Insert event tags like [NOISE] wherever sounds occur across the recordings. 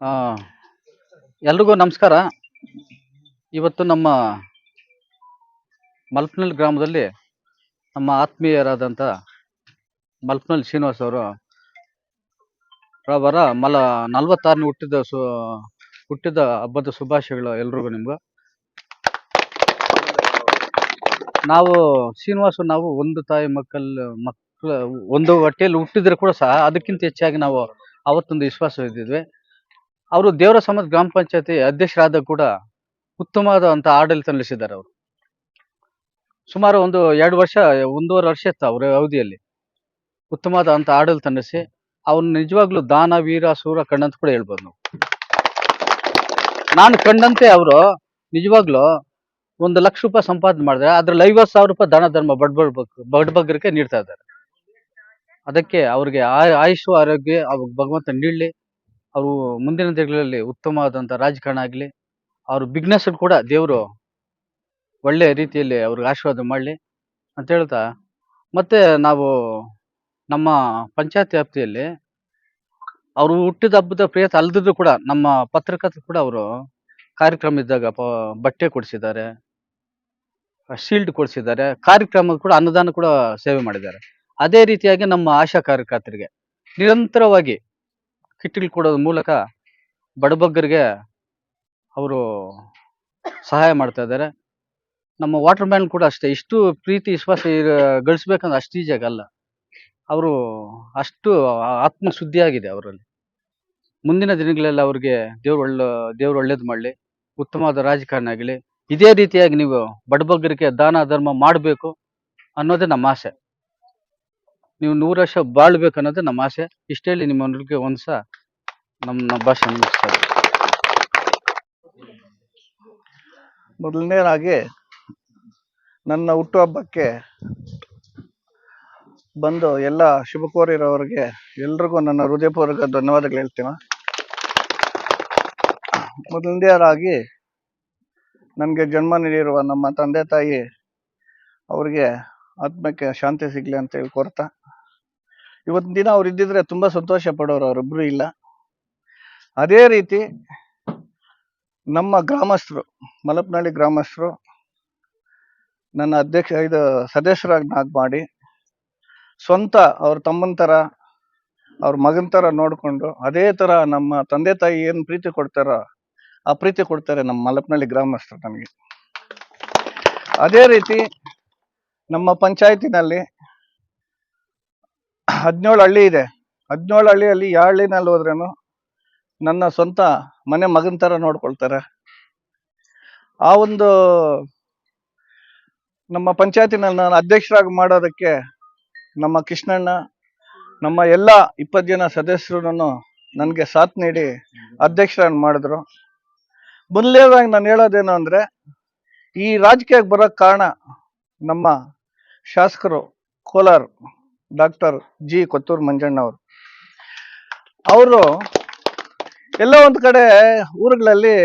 ಆ, ಎಲ್ರಿಗೂ ನಮಸ್ಕಾರ. ಇವತ್ತು ನಮ್ಮ ಮಲ್ಪನಲ್ ಗ್ರಾಮದಲ್ಲಿ ನಮ್ಮ ಆತ್ಮೀಯರಾದಂಥ ಮಲ್ಪನಲ್ ಶ್ರೀನಿವಾಸ್ ಅವರು ರವರ ಮಲ ನಲವತ್ತಾರನೇ ಹುಟ್ಟಿದ ಸು ಹುಟ್ಟಿದ ಹಬ್ಬದ ಶುಭಾಶಯಗಳು ಎಲ್ರಿಗೂ ನಿಮ್ಗೆ. ನಾವು ಶ್ರೀನಿವಾಸ ನಾವು ಒಂದು ತಾಯಿ ಮಕ್ಕಳು ಮಕ್ಕಳ ಒಂದು ಹೊಟ್ಟೆಯಲ್ಲಿ ಹುಟ್ಟಿದ್ರೆ ಕೂಡ ಸಹ ಅದಕ್ಕಿಂತ ಹೆಚ್ಚಾಗಿ ನಾವು ಅವತ್ತೊಂದು ವಿಶ್ವಾಸ ಇದ್ದಿದ್ವಿ ಅವರು ದೇವರ ಸಮಾಜ ಗ್ರಾಮ ಪಂಚಾಯತಿ ಅಧ್ಯಕ್ಷರಾದ ಕೂಡ ಉತ್ತಮವಾದಂತ ಆಡಳಿತ ನಡೆಸಿದ್ದಾರೆ ಅವರು. ಸುಮಾರು ಒಂದು ಎರಡು ವರ್ಷ, ಒಂದೂವರೆ ವರ್ಷ ಇತ್ತು ಅವರ ಅವಧಿಯಲ್ಲಿ. ಉತ್ತಮವಾದಂತ ಆಡಳಿತ ನಡೆಸಿ, ಅವ್ರನ್ನ ನಿಜವಾಗ್ಲೂ ದಾನ, ವೀರ, ಸೂರ ಕಣ್ಣಂತ ಕೂಡ ಹೇಳ್ಬೋದು ನಾವು. ನಾನು ಕಂಡಂತೆ ಅವರು ನಿಜವಾಗ್ಲೂ ಒಂದು ಲಕ್ಷ ರೂಪಾಯಿ ಸಂಪಾದನೆ ಮಾಡಿದ್ರೆ ಅದ್ರಲ್ಲಿ ಐವತ್ತು ಸಾವಿರ ರೂಪಾಯಿ ದಾನ, ಧರ್ಮ ಬಡಬಡ ಬಡಬಗ್ಗರಿಗೆ ನೀಡ್ತಾ ಇದ್ದಾರೆ. ಅದಕ್ಕೆ ಅವ್ರಿಗೆ ಆಯ್- ಆಯುಷು, ಆರೋಗ್ಯ ಅವ್ರಿಗೆ ಭಗವಂತ ನೀಡಲಿ. ಅವರು ಮುಂದಿನ ದಿನಗಳಲ್ಲಿ ಉತ್ತಮವಾದಂಥ ರಾಜಕಾರಣ ಆಗಲಿ, ಅವ್ರ ಬಿಗ್ನೆಸ್ ಕೂಡ ದೇವರು ಒಳ್ಳೆಯ ರೀತಿಯಲ್ಲಿ ಅವ್ರಿಗೆ ಆಶೀರ್ವಾದ ಮಾಡಲಿ ಅಂತ ಹೇಳ್ತಾ, ಮತ್ತೆ ನಾವು ನಮ್ಮ ಪಂಚಾಯತ್ ವ್ಯಾಪ್ತಿಯಲ್ಲಿ ಅವರು ಹುಟ್ಟಿದ ಹಬ್ಬದ ಪ್ರಿಯತ ಅಲ್ದಿದ್ರು ಕೂಡ ನಮ್ಮ ಪತ್ರಕರ್ತರು ಕೂಡ ಅವರು ಕಾರ್ಯಕ್ರಮ ಇದ್ದಾಗ ಬಟ್ಟೆ ಕೊಡಿಸಿದ್ದಾರೆ, ಶೀಲ್ಡ್ ಕೊಡಿಸಿದ್ದಾರೆ ಕಾರ್ಯಕ್ರಮ ಕೂಡ ಅನುದಾನ ಕೂಡ ಸೇವೆ ಮಾಡಿದ್ದಾರೆ. ಅದೇ ರೀತಿಯಾಗಿ ನಮ್ಮ ಆಶಾ ಕಾರ್ಯಕರ್ತರಿಗೆ ನಿರಂತರವಾಗಿ ಕಿಟ್ಗಳು ಕೊಡೋದ್ರ ಮೂಲಕ ಬಡಬಗ್ಗರಿಗೆ ಅವರು ಸಹಾಯ ಮಾಡ್ತಾ ಇದ್ದಾರೆ. ನಮ್ಮ ವಾಟರ್ ಮ್ಯಾನ್ ಕೂಡ ಅಷ್ಟೇ, ಇಷ್ಟು ಪ್ರೀತಿ, ವಿಶ್ವಾಸ ಗಳಿಸ್ಬೇಕಂದ್ರೆ ಅಷ್ಟು ಈಜಿ ಆಗಲ್ಲ. ಅವರು ಅಷ್ಟು ಆತ್ಮ ಶುದ್ಧಿಯಾಗಿದೆ ಅವರಲ್ಲಿ. ಮುಂದಿನ ದಿನಗಳಲ್ಲಿ ಅವ್ರಿಗೆ ದೇವ್ರು ಒಳ್ಳೆ, ದೇವ್ರು ಒಳ್ಳೇದು ಮಾಡಲಿ, ಉತ್ತಮವಾದ ರಾಜಕಾರಣ ಆಗಲಿ. ಇದೇ ರೀತಿಯಾಗಿ ನೀವು ಬಡಬಗ್ಗರಿಗೆ ದಾನ, ಧರ್ಮ ಮಾಡಬೇಕು ಅನ್ನೋದೇ ನಮ್ಮ ಆಸೆ. ನೀವು ನೂರು ವರ್ಷ ಬಾಳ್ಬೇಕು ಅನ್ನೋದು ನಮ್ಮ ಆಸೆ. ಇಷ್ಟ ಹೇಳಿ ನಿಮ್ಮೊಂದಿಗೆ ಒಂದ್ಸ ನಮ್ಮ ನಮ್ಮ ಭಾಷೆ ಮುಗಿಸ್ತಾರೆ. ಮೊದಲನೇದಾಗಿ ನನ್ನ ಹುಟ್ಟುಹಬ್ಬಕ್ಕೆ ಬಂದು ಎಲ್ಲ ಶುಭ ಕೋರಿರೋರಿಗೆ ಎಲ್ರಿಗೂ ನನ್ನ ಹೃದಯಪೂರ್ವಕ ಧನ್ಯವಾದಗಳು ಹೇಳ್ತೀನಿ? ಮೊದಲನೇದಾಗಿ ನನಗೆ ಜನ್ಮ ನೀಡಿರುವ ನಮ್ಮ ತಂದೆ ತಾಯಿ ಅವರಿಗೆ ಆತ್ಮಕ್ಕೆ ಶಾಂತಿ ಸಿಗಲಿ ಅಂತ ಹೇಳಿ ಕೋರ್ತಾ ಇವತ್ತಿನ ದಿನ ಅವ್ರು ಇದ್ದಿದ್ರೆ ತುಂಬಾ ಸಂತೋಷ ಪಡೋರು ಅವರೊಬ್ರು ಇಲ್ಲ. ಅದೇ ರೀತಿ ನಮ್ಮ ಗ್ರಾಮಸ್ಥರು, ಮಲಪ್ನಹಳ್ಳಿ ಗ್ರಾಮಸ್ಥರು, ನನ್ನ ಅಧ್ಯಕ್ಷ ಇದು ಸದಸ್ಯರಾಗಿ ನಾಗ್ ಮಾಡಿ ಸ್ವಂತ ಅವ್ರ ತಮ್ಮನ ಥರ ಅವ್ರ ಮಗನ ಥರ ನೋಡಿಕೊಂಡು ಅದೇ ಥರ ನಮ್ಮ ತಂದೆ ತಾಯಿ ಏನು ಪ್ರೀತಿ ಕೊಡ್ತಾರೋ ಆ ಪ್ರೀತಿ ಕೊಡ್ತಾರೆ ನಮ್ಮ ಮಲಪ್ನಹಳ್ಳಿ ಗ್ರಾಮಸ್ಥರು ನಮಗೆ. ಅದೇ ರೀತಿ ನಮ್ಮ ಪಂಚಾಯತಿನಲ್ಲಿ ಹದಿನೇಳು ಹಳ್ಳಿ ಇದೆ. ಹದಿನೇಳು ಹಳ್ಳಿಯಲ್ಲಿ ಯಾವ ಹಳ್ಳಿನಲ್ಲಿ ಹೋದ್ರೇನು ನನ್ನ ಸ್ವಂತ ಮನೆ ಮಗನ ಥರ ನೋಡ್ಕೊಳ್ತಾರೆ. ಆ ಒಂದು ನಮ್ಮ ಪಂಚಾಯತಿನಲ್ಲಿ ನಾನು ಅಧ್ಯಕ್ಷರಾಗಿ ಮಾಡೋದಕ್ಕೆ ನಮ್ಮ ಕೃಷ್ಣಣ್ಣ, ನಮ್ಮ ಎಲ್ಲ ಇಪ್ಪತ್ತು ಜನ ಸದಸ್ಯರನ್ನು ನನಗೆ ಸಾಥ್ ನೀಡಿ ಅಧ್ಯಕ್ಷರನ್ನು ಮಾಡಿದ್ರು. ಮೊದಲನೇದಾಗಿ ನಾನು ಹೇಳೋದೇನು ಅಂದ್ರೆ ಈ ರಾಜಕೀಯಕ್ಕೆ ಬರೋಕ್ಕೆ ಕಾರಣ ನಮ್ಮ ಶಾಸಕರು ಕೋಲಾರ ಡಾಕ್ಟರ್ ಜಿ ಕೊತ್ತೂರು ಮಂಜಣ್ಣ ಅವರು. ಎಲ್ಲ ಒಂದು ಕಡೆ ಊರುಗಳಲ್ಲಿ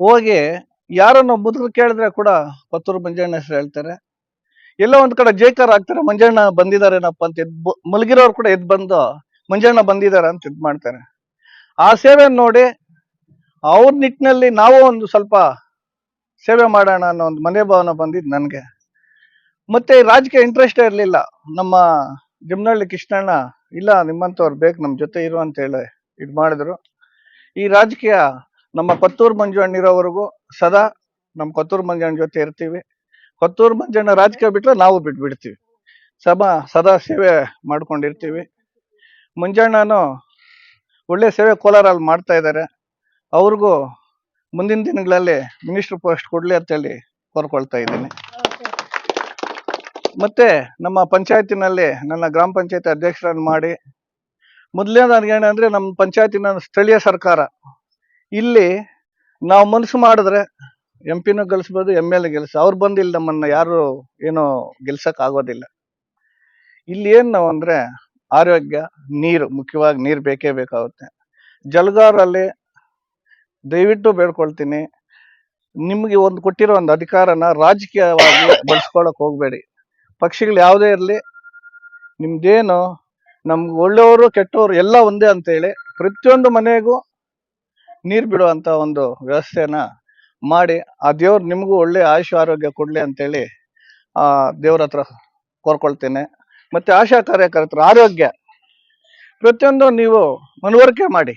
ಹೋಗಿ ಯಾರನ್ನು ಮುದುಕರು ಕೇಳಿದ್ರೆ ಕೂಡ ಕೊತ್ತೂರು ಮಂಜಣ್ಣ ಹೆಸರು ಹೇಳ್ತಾರೆ. ಎಲ್ಲೋ ಒಂದು ಕಡೆ ಜೇಕರ್ ಆಗ್ತಾರೆ, ಮಂಜಣ್ಣ ಬಂದಿದಾರೇನಪ್ಪ ಅಂತ ಎದ್ ಮಲಗಿರೋರು ಕೂಡ ಎದ್ ಬಂದು ಮಂಜಣ್ಣ ಬಂದಿದ್ದಾರೆ ಅಂತ ಇದ್ ಮಾಡ್ತಾರೆ. ಆ ಸೇವೆಯನ್ನು ನೋಡಿ ಅವ್ರ ನಿಟ್ಟಿನಲ್ಲಿ ನಾವು ಒಂದು ಸ್ವಲ್ಪ ಸೇವೆ ಮಾಡೋಣ ಅನ್ನೋ ಒಂದು ಮನೆ ಭಾವನೆ ಬಂದಿದ್ದು ನನಗೆ. ಮತ್ತೆ ರಾಜಕೀಯ ಇಂಟ್ರೆಸ್ಟೇ ಇರಲಿಲ್ಲ. ನಮ್ಮ ಜಮ್ನಹಳ್ಳಿ ಕೃಷ್ಣಣ್ಣ, ಇಲ್ಲ ನಿಮ್ಮಂಥವ್ರು ಬೇಕು ನಮ್ಮ ಜೊತೆ ಇರು ಅಂತ ಹೇಳಿ ಇದು ಮಾಡಿದ್ರು. ಈ ರಾಜಕೀಯ ನಮ್ಮ ಕೊತ್ತೂರು ಮಂಜು ಇರೋವರೆಗೂ ಸದಾ ನಮ್ಮ ಕೊತ್ತೂರು ಮಂಜಣ್ಣ ಜೊತೆ ಇರ್ತೀವಿ. ಕೊತ್ತೂರು ಮಂಜಣ್ಣ ರಾಜಕೀಯ ಬಿಟ್ಟರೆ ನಾವು ಬಿಟ್ಬಿಡ್ತೀವಿ ಸಭಾ, ಸದಾ ಸೇವೆ ಮಾಡ್ಕೊಂಡಿರ್ತೀವಿ. ಮಂಜಣ್ಣನು ಒಳ್ಳೆ ಸೇವೆ ಕೋಲಾರಲ್ಲಿ ಮಾಡ್ತಾ ಇದ್ದಾರೆ. ಅವ್ರಿಗೂ ಮುಂದಿನ ದಿನಗಳಲ್ಲಿ ಮಿನಿಸ್ಟರ್ ಪೋಸ್ಟ್ ಕೊಡಲಿ ಅಂತೇಳಿ ಕೋರ್ಕೊಳ್ತಾ ಇದ್ದೀನಿ. ಮತ್ತೆ ನಮ್ಮ ಪಂಚಾಯತಿನಲ್ಲಿ ನನ್ನ ಗ್ರಾಮ ಪಂಚಾಯತಿ ಅಧ್ಯಕ್ಷರನ್ನು ಮಾಡಿ ಮೊದಲನೇದಾಗಿ ಏನಂದ್ರೆ ನಮ್ಮ ಪಂಚಾಯತಿನ ಸ್ಥಳೀಯ ಸರ್ಕಾರ. ಇಲ್ಲಿ ನಾವು ಮನಸ್ಸು ಮಾಡಿದ್ರೆ ಎಂ ಪಿನೂ ಗೆಲ್ಸ್ಬೋದು ಎಂ ಎಲ್ ಎ ಗೆಲ್ಸ, ಅವ್ರು ಬಂದಿಲ್ಲ ಇಲ್ಲಿ ನಮ್ಮನ್ನ ಯಾರು ಏನು ಗೆಲ್ಸಕ್ ಆಗೋದಿಲ್ಲ. ಇಲ್ಲಿ ಏನ್ ನಾವು ಅಂದ್ರೆ ಆರೋಗ್ಯ, ನೀರು, ಮುಖ್ಯವಾಗಿ ನೀರು ಬೇಕೇ ಬೇಕಾಗುತ್ತೆ. ಜಲಗಾರಲ್ಲಿ ದಯವಿಟ್ಟು ಬೇಡ್ಕೊಳ್ತೀನಿ, ನಿಮಗೆ ಒಂದು ಕೊಟ್ಟಿರೋ ಒಂದು ಅಧಿಕಾರನ ರಾಜಕೀಯವಾಗಿ [COUGHS] ಬಳಸ್ಕೊಳಕ್ ಹೋಗ್ಬೇಡಿ. ಪಕ್ಷಿಗಳು ಯಾವುದೇ ಇರಲಿ, ನಿಮ್ದೇನು ನಮ್ಗೆ ಒಳ್ಳೆಯವರು, ಕೆಟ್ಟವರು ಎಲ್ಲ ಒಂದೇ ಅಂತೇಳಿ ಪ್ರತಿಯೊಂದು ಮನೆಗೂ ನೀರು ಬಿಡುವಂತ ಒಂದು ವ್ಯವಸ್ಥೆನ ಮಾಡಿ, ಆ ದೇವ್ರು ನಿಮಗೂ ಒಳ್ಳೆ ಆಯುಷ ಆರೋಗ್ಯ ಕೊಡಲಿ ಅಂತೇಳಿ ಆ ದೇವ್ರ ಹತ್ರ ಕೋರ್ಕೊಳ್ತೇನೆ. ಮತ್ತೆ ಆಶಾ ಕಾರ್ಯಕರ್ತರ, ಆರೋಗ್ಯ, ಪ್ರತಿಯೊಂದು ನೀವು ಮನವರಿಕೆ ಮಾಡಿ.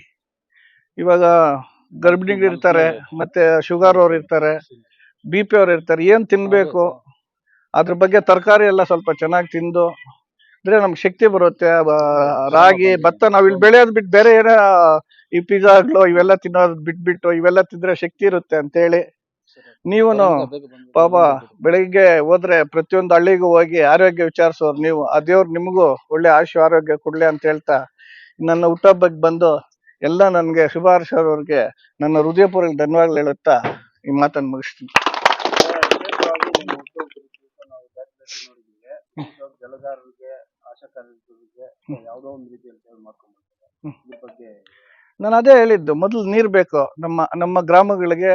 ಇವಾಗ ಗರ್ಭಿಣಿಗಳು ಇರ್ತಾರೆ, ಮತ್ತೆ ಶುಗರ್ ಅವ್ರು ಇರ್ತಾರೆ, ಬಿ ಪಿ ಅವ್ರು ಇರ್ತಾರೆ, ಏನ್ ತಿನ್ಬೇಕು? ಅದ್ರ ಬಗ್ಗೆ ತರಕಾರಿ ಎಲ್ಲ ಸ್ವಲ್ಪ ಚೆನ್ನಾಗಿ ತಿಂದು, ಅಂದ್ರೆ ನಮ್ಗೆ ಶಕ್ತಿ ಬರುತ್ತೆ. ರಾಗಿ, ಭತ್ತ ನಾವ್ ಇಲ್ಲಿ ಬೆಳೆಯೋದ್ ಬಿಟ್ಟು ಬೇರೆ ಏನ, ಈ ಪಿಜ್ಜಾಗಳು ಇವೆಲ್ಲ ತಿನ್ನೋದ್ ಬಿಟ್ಬಿಟ್ಟು ಇವೆಲ್ಲ ತಿಂದ್ರೆ ಶಕ್ತಿ ಇರುತ್ತೆ ಅಂತ ಹೇಳಿ ನೀವುನು ಪಾಪ ಬೆಳಿಗ್ಗೆ ಹೋದ್ರೆ ಪ್ರತಿಯೊಂದು ಹಳ್ಳಿಗೂ ಹೋಗಿ ಆರೋಗ್ಯ ವಿಚಾರಿಸೋರು ನೀವು. ಆ ದೇವ್ರು ನಿಮಗೂ ಒಳ್ಳೆ ಆಶು ಆರೋಗ್ಯ ಕೊಡ್ಲಿ ಅಂತ ಹೇಳ್ತಾ ನನ್ನ ಹುಟ್ಟಹಬ್ಬಕ್ಕೆ ಬಂದು ಎಲ್ಲ ನನಗೆ ಶುಭ ಹಾರೈಸೋರ್ಗೆ ನನ್ನ ಹೃದಯಪೂರ್ವಕ ಧನ್ಯವಾದಗಳು ಹೇಳುತ್ತಾ ಈ ಮಾತನ್ನು ಮುಗಿಸ್ತೀನಿ. ಜಲಗಾರರಿಗೆ ಆಶಾ ಕಾರ್ಯಕರ್ತರಿಗೆ ಯಾವುದೋ ಒಂದು ರೀತಿಯಲ್ಲಿ ಸೇವೆ ಮಾಡ್ಕೊಂಡ್ಬಿಡ್ತಾರೆ. ಇದ್ರ ಬಗ್ಗೆ ನಾನು ಅದೇ ಹೇಳಿದ್ದು ಮೊದಲು ನೀರ್ ಬೇಕು. ನಮ್ಮ ನಮ್ಮ ಗ್ರಾಮಗಳಿಗೆ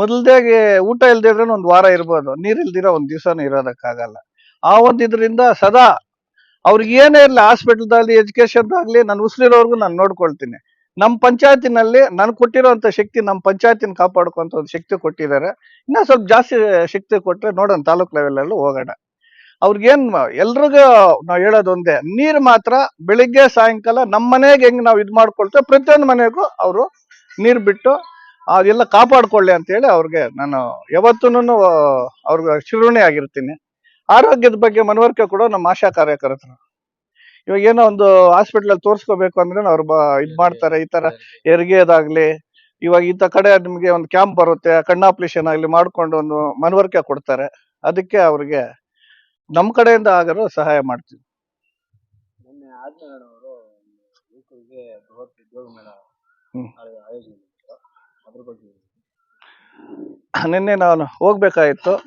ಮೊದಲ್ದಾಗಿ ಊಟ ಇಲ್ದೇ ಇದ್ರೆ ಒಂದು ವಾರ ಇರ್ಬೋದು. ನೀರು ಇಲ್ದಿರೋ ಒಂದು ದಿವಸನೂ ಇರೋದಕ್ಕಾಗಲ್ಲ. ಆ ಒಂದು ಇದರಿಂದ ಸದಾ ಅವ್ರಿಗೆ ಏನೇ ಇರಲಿ ಹಾಸ್ಪಿಟಲ್ದಾಗಲಿ ಎಜುಕೇಷನ್ದಾಗಲಿ ನಾನು ಉಸಿರಿರೋರ್ಗು ನಾನು ನೋಡ್ಕೊಳ್ತೀನಿ. ನಮ್ಮ ಪಂಚಾಯತಿನಲ್ಲಿ ನಾನು ಕೊಟ್ಟಿರೋಂಥ ಶಕ್ತಿ ನಮ್ಮ ಪಂಚಾಯತಿನ ಕಾಪಾಡ್ಕೊಂತ ಒಂದು ಶಕ್ತಿ ಕೊಟ್ಟಿದ್ದಾರೆ. ಇನ್ನೂ ಸ್ವಲ್ಪ ಜಾಸ್ತಿ ಶಕ್ತಿ ಕೊಟ್ಟರೆ ನೋಡೋಣ ತಾಲೂಕ್ ಲೆವೆಲಲ್ಲೂ ಹೋಗೋಣ. ಅವ್ರಿಗೇನ್ ಎಲ್ರಿಗೂ ನಾವು ಹೇಳೋದೊಂದೇ ನೀರು ಮಾತ್ರ ಬೆಳಿಗ್ಗೆ, ಸಾಯಂಕಾಲ ನಮ್ಮ ಮನೆಗೆ ಹೆಂಗ್ ನಾವು ಇದು ಮಾಡ್ಕೊಳ್ತೇವೆ ಪ್ರತಿಯೊಂದು ಮನೆಗೂ ಅವರು ನೀರು ಬಿಟ್ಟು ಅದೆಲ್ಲ ಕಾಪಾಡ್ಕೊಳ್ಳಿ ಅಂತ ಹೇಳಿ ಅವ್ರಿಗೆ ನಾನು ಯಾವತ್ತೂ ಅವ್ರಿಗೆ ಶಿರೋಣಿ ಆಗಿರ್ತೀನಿ. ಆರೋಗ್ಯದ ಬಗ್ಗೆ ಮನವರಿಕೆ ಕೊಡೋ ನಮ್ಮ ಆಶಾ ಕಾರ್ಯಕರ್ತರು. ಇವಾಗ ಏನೋ ಒಂದು ಹಾಸ್ಪಿಟ್ಲಲ್ಲಿ ತೋರಿಸ್ಕೋಬೇಕು ಅಂದ್ರೆ ಅವ್ರು ಇದು ಮಾಡ್ತಾರೆ, ಈ ತರ ಹೆರಿಗೆದಾಗ್ಲಿ, ಇವಾಗ ಇಂಥ ಕಡೆ ನಿಮಗೆ ಒಂದು ಕ್ಯಾಂಪ್ ಬರುತ್ತೆ ಕಣ್ಣು ಆಪರೇಷನ್ ಆಗಲಿ ಮಾಡ್ಕೊಂಡು ಒಂದು ಮನವರಿಕೆ ಕೊಡ್ತಾರೆ. ಅದಕ್ಕೆ ಅವ್ರಿಗೆ ನಮ್ ಕಡೆಯಿಂದ ಆಗಲು ಸಹಾಯ ಮಾಡ್ತೀವಿ. ನಿನ್ನೆ ಆಜ್ಞಾನವರು ಯುವಕರಿಗೆ ಬೃಹತ್ ಉದ್ಯೋಗ ಮೇಳ ಹ್ಮ್. ಆಯೋ- ಆಯೋಜನೆ ಮಾಡಿದ್ರು ಅದ್ರ ಬಗ್ಗೆ ನಿನ್ನೆ ನಾನು ಹೋಗ್ಬೇಕಾಗಿತ್ತು.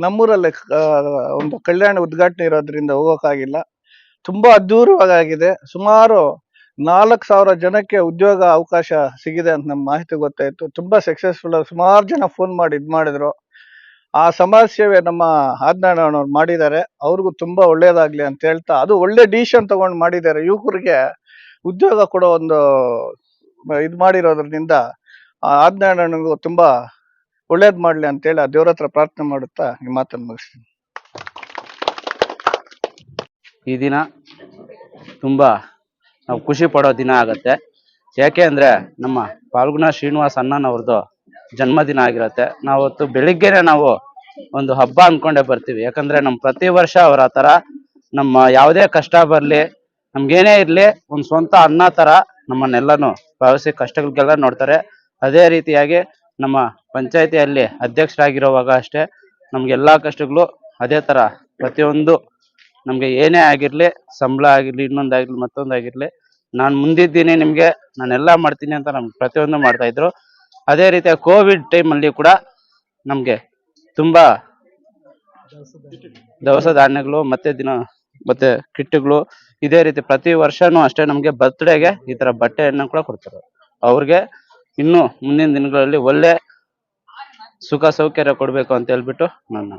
ನಮ್ಮೂರಲ್ಲಿ ಆ, ಒಂದು ಕಲ್ಯಾಣ ಉದ್ಘಾಟನೆ ಇರೋದ್ರಿಂದ ಹೋಗೋಕ್ಕಾಗಿಲ್ಲ. ತುಂಬಾ ಅದ್ದೂರವಾಗಿದೆ. ಸುಮಾರು ನಾಲ್ಕು ಸಾವಿರ ಜನಕ್ಕೆ ಉದ್ಯೋಗ ಅವಕಾಶ ಸಿಗಿದೆ ಅಂತ ನಮ್ಮ ಮಾಹಿತಿ ಗೊತ್ತಾಯ್ತು. ತುಂಬಾ ಸಕ್ಸಸ್ಫುಲ್ ಸುಮಾರು ಜನ ಫೋನ್ ಮಾಡಿ ಇದ್ ಮಾಡಿದ್ರು. ಆ ಸಮಾಜ ಸೇವೆ ನಮ್ಮ ಆಜ್ಞಾನವ್ರು ಮಾಡಿದ್ದಾರೆ. ಅವ್ರಿಗೂ ತುಂಬಾ ಒಳ್ಳೇದಾಗ್ಲಿ ಅಂತ ಹೇಳ್ತಾ, ಅದು ಒಳ್ಳೆ ಡಿಸಿಷನ್ ತಗೊಂಡು ಮಾಡಿದ್ದಾರೆ. ಯುವಕರಿಗೆ ಉದ್ಯೋಗ ಕೊಡೋ ಒಂದು, ಇದು ಮಾಡಿರೋದ್ರಿಂದ ಆ ಆಜ್ಞಾನನಿಗೂ ತುಂಬಾ ಒಳ್ಳೇದ್ ಮಾಡ್ಲಿ ಅಂತೇಳಿ ಆ ದೇವ್ರ ಹತ್ರ ಪ್ರಾರ್ಥನೆ ಮಾಡುತ್ತಾ ಈ ಮಾತನ್ನು ಮುಗಿಸ್ತೀನಿ. ಈ ದಿನ ತುಂಬಾ ನಾವು ಖುಷಿ ಪಡೋ ದಿನ ಆಗತ್ತೆ. ಯಾಕೆ ಅಂದ್ರೆ ನಮ್ಮ ಪಾಲ್ಗುಣ ಶ್ರೀನಿವಾಸ್ ಅಣ್ಣನವ್ರದ್ದು ಜನ್ಮದಿನ ಆಗಿರತ್ತೆ. ನಾವತ್ತು ಬೆಳಿಗ್ಗೆನೆ ನಾವು ಒಂದು ಹಬ್ಬ ಅನ್ಕೊಂಡೇ ಬರ್ತೀವಿ. ಯಾಕಂದ್ರೆ ನಮ್ ಪ್ರತಿ ವರ್ಷ ಅವ್ರ ಆತರ ನಮ್ಮ ಯಾವುದೇ ಕಷ್ಟ ಬರ್ಲಿ, ನಮ್ಗೇನೇ ಇರ್ಲಿ, ಒಂದ್ ಸ್ವಂತ ಅನ್ನ ತರ ನಮ್ಮನ್ನೆಲ್ಲಾನು ಭಾವಿಸಿ ಕಷ್ಟಗಳಿಗೆಲ್ಲ ನೋಡ್ತಾರೆ. ಅದೇ ರೀತಿಯಾಗಿ ನಮ್ಮ ಪಂಚಾಯತಿಯಲ್ಲಿ ಅಧ್ಯಕ್ಷರಾಗಿರುವಾಗ ಅಷ್ಟೇ ನಮ್ಗೆಲ್ಲಾ ಕಷ್ಟಗಳು ಅದೇ ತರ ಪ್ರತಿಯೊಂದು ನಮ್ಗೆ ಏನೇ ಆಗಿರ್ಲಿ, ಸಂಬಳ ಆಗಿರ್ಲಿ, ಇನ್ನೊಂದಾಗಿರ್ಲಿ, ಮತ್ತೊಂದಾಗಿರ್ಲಿ, ನಾನು ಮುಂದಿದ್ದೀನಿ ನಿಮ್ಗೆ, ನಾನೆಲ್ಲ ಮಾಡ್ತೀನಿ ಅಂತ ನಮ್ಗೆ ಪ್ರತಿಯೊಂದು ಮಾಡ್ತಾ ಇದ್ರು. ಅದೇ ರೀತಿಯ ಕೋವಿಡ್ ಟೈಮಲ್ಲಿ ಕೂಡ ನಮಗೆ ತುಂಬ ದವಸ ಧಾನ್ಯಗಳು, ಮತ್ತೆ ದಿನ, ಮತ್ತೆ ಕಿಟ್ಗಳು, ಇದೇ ರೀತಿ ಪ್ರತಿ ವರ್ಷನೂ ಅಷ್ಟೇ ನಮ್ಗೆ ಬರ್ತ್ಡೇಗೆ ಈ ತರ ಬಟ್ಟೆಯನ್ನ ಕೂಡ ಕೊಡ್ತಾರೆ. ಅವ್ರಿಗೆ ಇನ್ನು ಮುಂದಿನ ದಿನಗಳಲ್ಲಿ ಒಳ್ಳೆ ಸುಖ ಸೌಕರ್ಯ ಕೊಡಬೇಕು ಅಂತ ಹೇಳ್ಬಿಟ್ಟು ನಾನು